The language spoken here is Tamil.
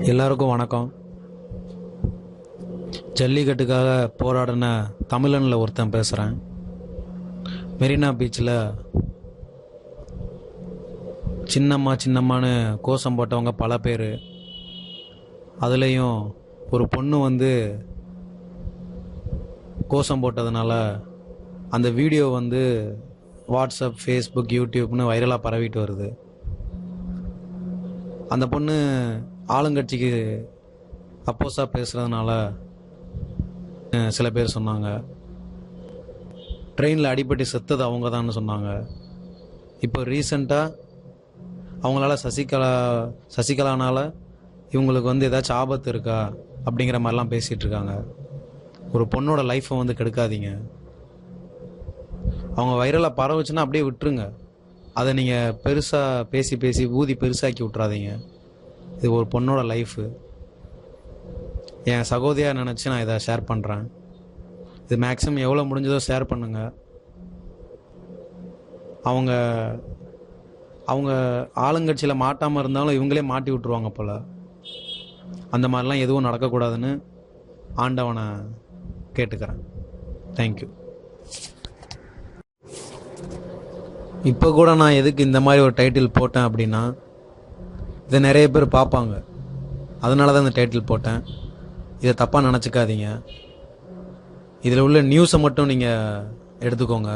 எல்லாருக்கும் வணக்கம். ஜல்லிக்கட்டுக்காக போராடின தமிழனில் ஒருத்தன் பேசுகிறேன் மெரினா பீச்சில் சின்னம்மா சின்னம்மான்னு கோஷம் போட்டவங்க பல பேர். அதுலேயும் ஒரு பொண்ணு வந்து கோஷம் போட்டதுனால அந்த வீடியோ வந்து வாட்ஸ்அப் ஃபேஸ்புக் யூடியூப்னு வைரலாக பரவிட்டு வருது. அந்த பொண்ணு ஆளுங்கட்சிக்கு அப்போஸாக பேசுகிறதுனால சில பேர் சொன்னாங்க. ட்ரெயினில் அடிபட்டு செத்தது அவங்க தான் சொன்னாங்க. இப்போ ரீசண்டாக அவங்களால சசிகலா சசிகலானால் இவங்களுக்கு வந்து ஏதாச்சும் ஆபத்து இருக்கா அப்படிங்கிற மாதிரிலாம் பேசிகிட்டு இருக்காங்க. ஒரு பொண்ணோட லைஃப்பை வந்து கெடுக்காதீங்க. அவங்க வைரலாக பரவுச்சுன்னா அப்படியே விட்டுருங்க. அதை நீங்கள் பெருசாக பேசி பேசி ஊதி பெருசாக்கி விட்றாதீங்க இது ஒரு பொண்ணோட லைஃபு என் சகோதரியாக நினச்சி நான் இதை ஷேர் பண்ணுறேன் இது மேக்ஸிமம் எவ்வளோ முடிஞ்சதோ ஷேர் பண்ணுங்கள் அவங்க அவங்க ஆளுங்கட்சியில் மாட்டாமல் இருந்தாலும் இவங்களே மாட்டி விட்ருவாங்க போல். அந்த மாதிரிலாம் எதுவும் நடக்கக்கூடாதுன்னு ஆண்டவனை கேட்டுக்கிறேன். தேங்க்யூ இப்போ கூட நான் எதுக்கு இந்த மாதிரி ஒரு டைட்டில் போட்டேன் அப்படின்னா இதை நிறைய பேர் பார்ப்பாங்க. அதனால தான் இந்த டைட்டில் போட்டேன். இதை தப்பாக நினச்சிக்காதீங்க. இதில் உள்ள நியூஸை மட்டும் நீங்கள் எடுத்துக்கோங்க.